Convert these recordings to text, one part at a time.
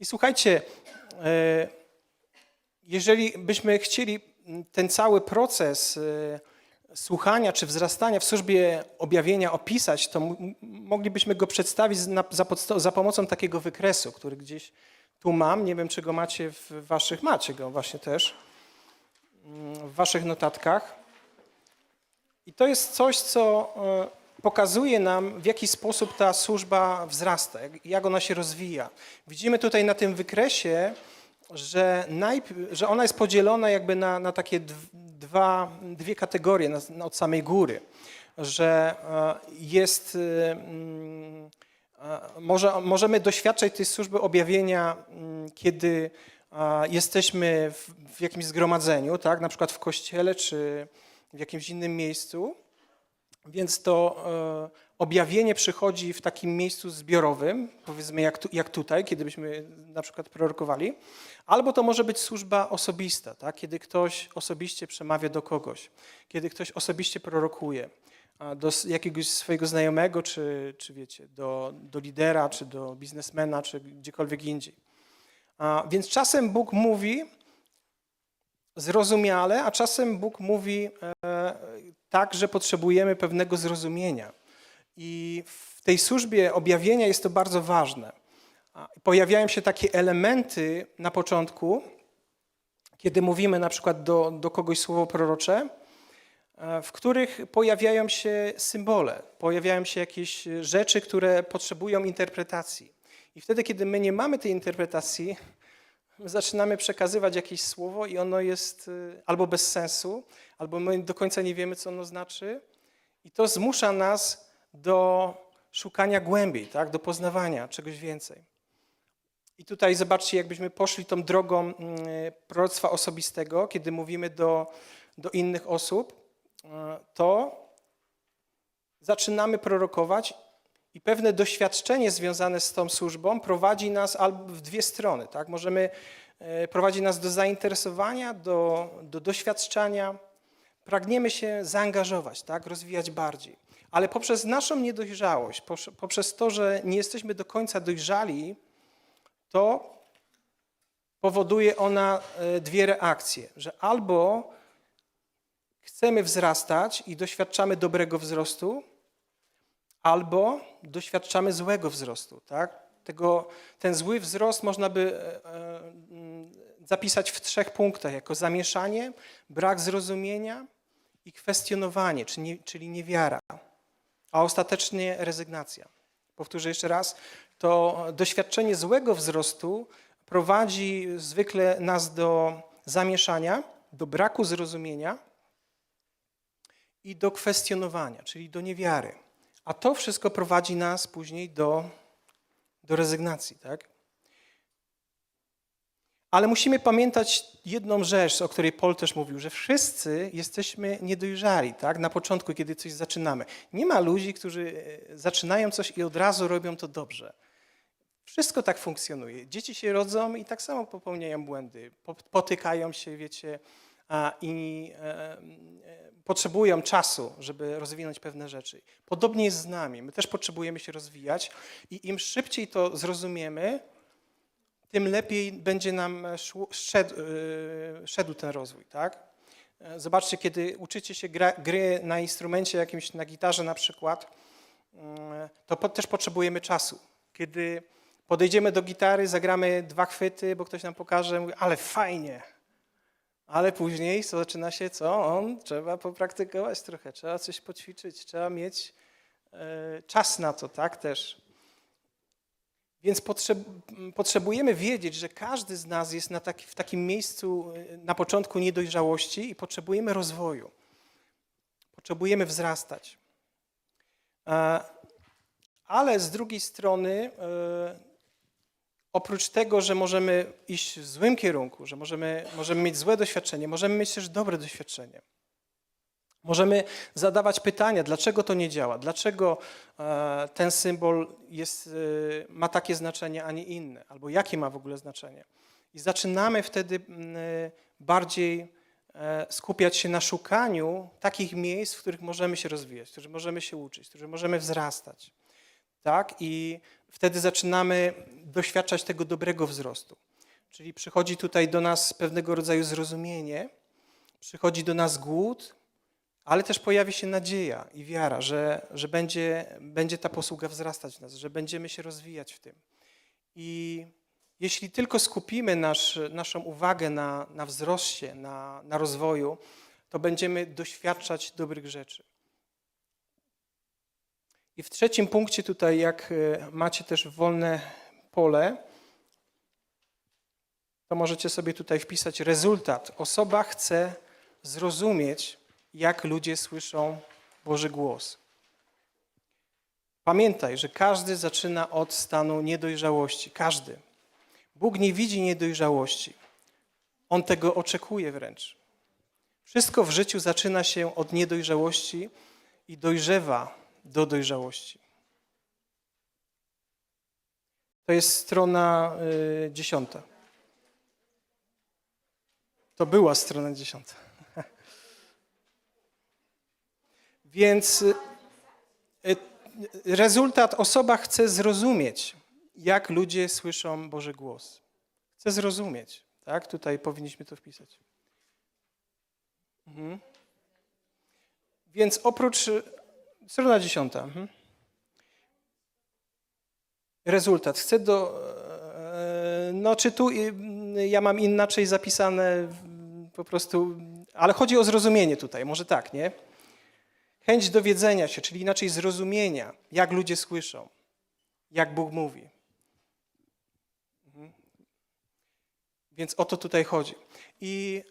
I słuchajcie, e, jeżeli byśmy chcieli ten cały proces e, słuchania czy wzrastania w służbie objawienia opisać, to moglibyśmy go przedstawić za pomocą takiego wykresu, który gdzieś tu mam. Nie wiem, czy go macie w waszych, macie go właśnie też mm, w waszych notatkach. I to jest coś, co e, pokazuje nam, w jaki sposób ta służba wzrasta, jak, ona się rozwija. Widzimy tutaj na tym wykresie, że, najp- że ona jest podzielona jakby na, na takie dw- dwa, dwie kategorie na, na, od samej góry. Że e, jest, e, mm, e, może, możemy doświadczać tej służby objawienia, mm, kiedy e, jesteśmy w, w jakimś zgromadzeniu, tak, na przykład w kościele czy w jakimś innym miejscu. Więc to e, objawienie przychodzi w takim miejscu zbiorowym, powiedzmy jak, tu, jak tutaj, kiedy byśmy na przykład prorokowali, albo to może być służba osobista, tak? kiedy ktoś osobiście przemawia do kogoś, kiedy ktoś osobiście prorokuje do jakiegoś swojego znajomego, czy, czy wiecie, do, do lidera, czy do biznesmena, czy gdziekolwiek indziej. Więc czasem Bóg mówi zrozumiale, a czasem Bóg mówi e, tak, że potrzebujemy pewnego zrozumienia. I w tej służbie objawienia jest to bardzo ważne. Pojawiają się takie elementy na początku, kiedy mówimy na przykład do, do kogoś słowo prorocze, e, w których pojawiają się symbole, pojawiają się jakieś rzeczy, które potrzebują interpretacji. I wtedy, kiedy my nie mamy tej interpretacji, my zaczynamy przekazywać jakieś słowo i ono jest y, albo bez sensu, albo my do końca nie wiemy, co ono znaczy. I to zmusza nas do szukania głębiej, tak? do poznawania czegoś więcej. I tutaj zobaczcie, jakbyśmy poszli tą drogą y, proroctwa osobistego, kiedy mówimy do, do innych osób, y, to zaczynamy prorokować i pewne doświadczenie związane z tą służbą prowadzi nas albo w dwie strony. Tak? Możemy, e, prowadzi nas do zainteresowania, do, do doświadczenia. Pragniemy się zaangażować, tak? rozwijać bardziej. Ale poprzez naszą niedojrzałość, poprze- poprzez to, że nie jesteśmy do końca dojrzali, to powoduje ona e, dwie reakcje, że albo chcemy wzrastać i doświadczamy dobrego wzrostu, albo doświadczamy złego wzrostu. Tak? Tego, ten zły wzrost można by e, e, zapisać w trzech punktach, jako zamieszanie, brak zrozumienia i kwestionowanie, czyli, nie, czyli niewiara, a ostatecznie rezygnacja. Powtórzę jeszcze raz, to doświadczenie złego wzrostu prowadzi zwykle nas do zamieszania, do braku zrozumienia i do kwestionowania, czyli do niewiary. A to wszystko prowadzi nas później do, do rezygnacji, tak? Ale musimy pamiętać jedną rzecz, o której Paul też mówił, że wszyscy jesteśmy niedojrzali, tak? Na początku, kiedy coś zaczynamy. Nie ma ludzi, którzy e, zaczynają coś i od razu robią to dobrze. Wszystko tak funkcjonuje. Dzieci się rodzą i tak samo popełniają błędy, po- potykają się, wiecie, i potrzebują czasu, żeby rozwinąć pewne rzeczy. Podobnie jest z nami. My też potrzebujemy się rozwijać i im szybciej to zrozumiemy, tym lepiej będzie nam szedł, e, szedł ten rozwój, tak? Zobaczcie, kiedy uczycie się gra, gry na instrumencie jakimś, na gitarze na przykład, mm, to po, też potrzebujemy czasu. Kiedy podejdziemy do gitary, zagramy dwa chwyty, bo ktoś nam pokaże, mówi, ale fajnie, ale później co zaczyna się co? On trzeba popraktykować trochę, trzeba coś poćwiczyć, trzeba mieć e, czas na to, tak też. Więc potrzeb, potrzebujemy wiedzieć, że każdy z nas jest na taki, w takim miejscu e, na początku niedojrzałości i potrzebujemy rozwoju. Potrzebujemy wzrastać. E, Ale z drugiej strony oprócz tego, że możemy iść w złym kierunku, że możemy, możemy mieć złe doświadczenie, możemy mieć też dobre doświadczenie. Możemy zadawać pytania, dlaczego to nie działa, dlaczego e, ten symbol jest, e, ma takie znaczenie, a nie inne, albo jakie ma w ogóle znaczenie. I zaczynamy wtedy bardziej e, skupiać się na szukaniu takich miejsc, w których możemy się rozwijać, w których możemy się uczyć, w których możemy wzrastać. Tak? I wtedy zaczynamy doświadczać tego dobrego wzrostu. Czyli przychodzi tutaj do nas pewnego rodzaju zrozumienie, przychodzi do nas głód, ale też pojawi się nadzieja i wiara, że, że będzie, będzie ta posługa wzrastać w nas, że będziemy się rozwijać w tym. I jeśli tylko skupimy nasz, naszą uwagę na, na wzroście, na, na rozwoju, to będziemy doświadczać dobrych rzeczy. I w trzecim punkcie tutaj, jak e, macie też wolne pole, to możecie sobie tutaj wpisać rezultat. Osoba chce zrozumieć, jak ludzie słyszą Boży głos. Pamiętaj, że każdy zaczyna od stanu niedojrzałości. Każdy. Bóg nie widzi niedojrzałości. On tego oczekuje wręcz. Wszystko w życiu zaczyna się od niedojrzałości i dojrzewa do dojrzałości. To jest strona y, dziesiąta. To była strona dziesiąta. Więc y, y, rezultat osoba chce zrozumieć, jak ludzie słyszą Boży głos. Chce zrozumieć. Tak? Tutaj powinniśmy to wpisać. Mhm. Więc oprócz. Strona dziesiąta. Mhm. Rezultat. Chcę do. e, No, czy tu y, ja mam inaczej zapisane po prostu. Ale chodzi o zrozumienie tutaj, może tak, nie? Chęć dowiedzenia się, czyli inaczej zrozumienia, jak ludzie słyszą, jak Bóg mówi. Mhm. Więc o to tutaj chodzi. I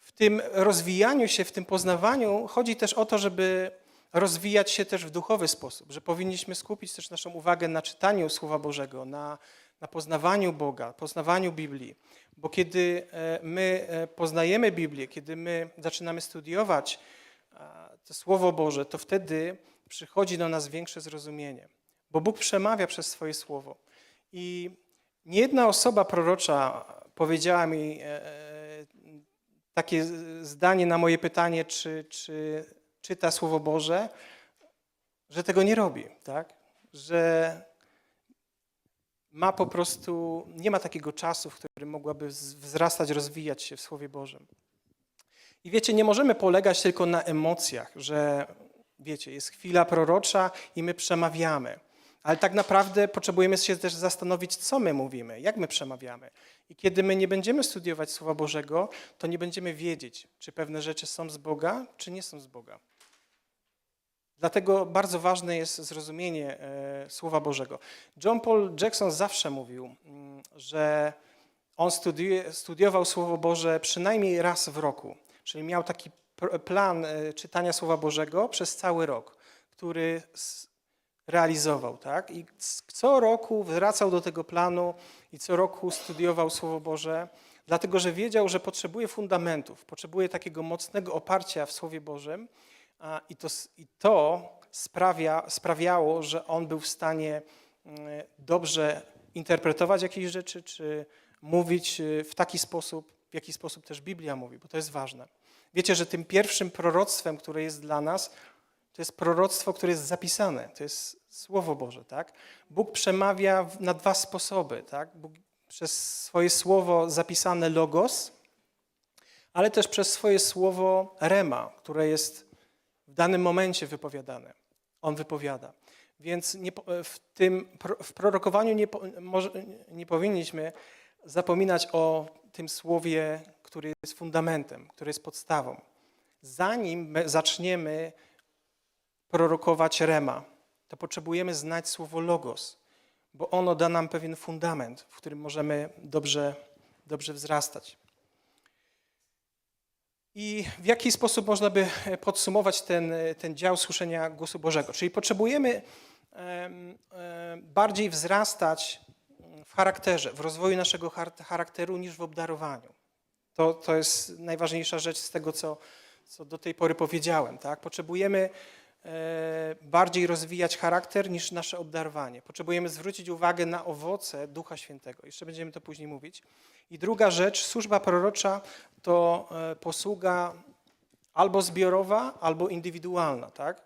w tym rozwijaniu się, w tym poznawaniu chodzi też o to, żeby rozwijać się też w duchowy sposób, że powinniśmy skupić też naszą uwagę na czytaniu Słowa Bożego, na, na poznawaniu Boga, poznawaniu Biblii. Bo kiedy e, my e, poznajemy Biblię, kiedy my zaczynamy studiować a, to Słowo Boże, to wtedy przychodzi do nas większe zrozumienie, bo Bóg przemawia przez swoje Słowo. I nie jedna osoba prorocza powiedziała mi e, e, takie zdanie na moje pytanie, czy, czy czyta Słowo Boże, że tego nie robi, tak? Że ma po prostu, nie ma takiego czasu, w którym mogłaby wzrastać, rozwijać się w Słowie Bożym. I wiecie, nie możemy polegać tylko na emocjach, że wiecie, jest chwila prorocza i my przemawiamy. Ale tak naprawdę potrzebujemy się też zastanowić, co my mówimy, jak my przemawiamy. I kiedy my nie będziemy studiować Słowa Bożego, to nie będziemy wiedzieć, czy pewne rzeczy są z Boga, czy nie są z Boga. Dlatego bardzo ważne jest zrozumienie e, Słowa Bożego. John Paul Jackson zawsze mówił, mm, że on studiował Słowo Boże przynajmniej raz w roku. Czyli miał taki plan e, czytania Słowa Bożego przez cały rok, który realizował. Tak? I co roku wracał do tego planu i co roku studiował Słowo Boże, dlatego że wiedział, że potrzebuje fundamentów, potrzebuje takiego mocnego oparcia w Słowie Bożym i to, i to sprawia, sprawiało, że on był w stanie mm, dobrze interpretować jakieś rzeczy, czy mówić y, w taki sposób, w jaki sposób też Biblia mówi, bo to jest ważne. Wiecie, że tym pierwszym proroctwem, które jest dla nas, to jest proroctwo, które jest zapisane, to jest Słowo Boże, tak? Bóg przemawia na dwa sposoby, tak? Bóg przez swoje słowo zapisane logos, ale też przez swoje słowo rema, które jest w danym momencie wypowiadane. On wypowiada. Więc nie, w tym w prorokowaniu nie, może, nie powinniśmy zapominać o tym słowie, który jest fundamentem, który jest podstawą. Zanim my zaczniemy prorokować rema, to potrzebujemy znać słowo logos, bo ono da nam pewien fundament, w którym możemy dobrze, dobrze wzrastać. I w jaki sposób można by podsumować ten, ten dział słyszenia głosu Bożego? Czyli potrzebujemy em, em, bardziej wzrastać w charakterze, w rozwoju naszego char- charakteru niż w obdarowaniu. To, to jest najważniejsza rzecz z tego, co, co do tej pory powiedziałem. Tak? Potrzebujemy e, bardziej rozwijać charakter niż nasze obdarowanie. Potrzebujemy zwrócić uwagę na owoce Ducha Świętego. Jeszcze będziemy to później mówić. I druga rzecz, służba prorocza to e, posługa albo zbiorowa, albo indywidualna. Tak?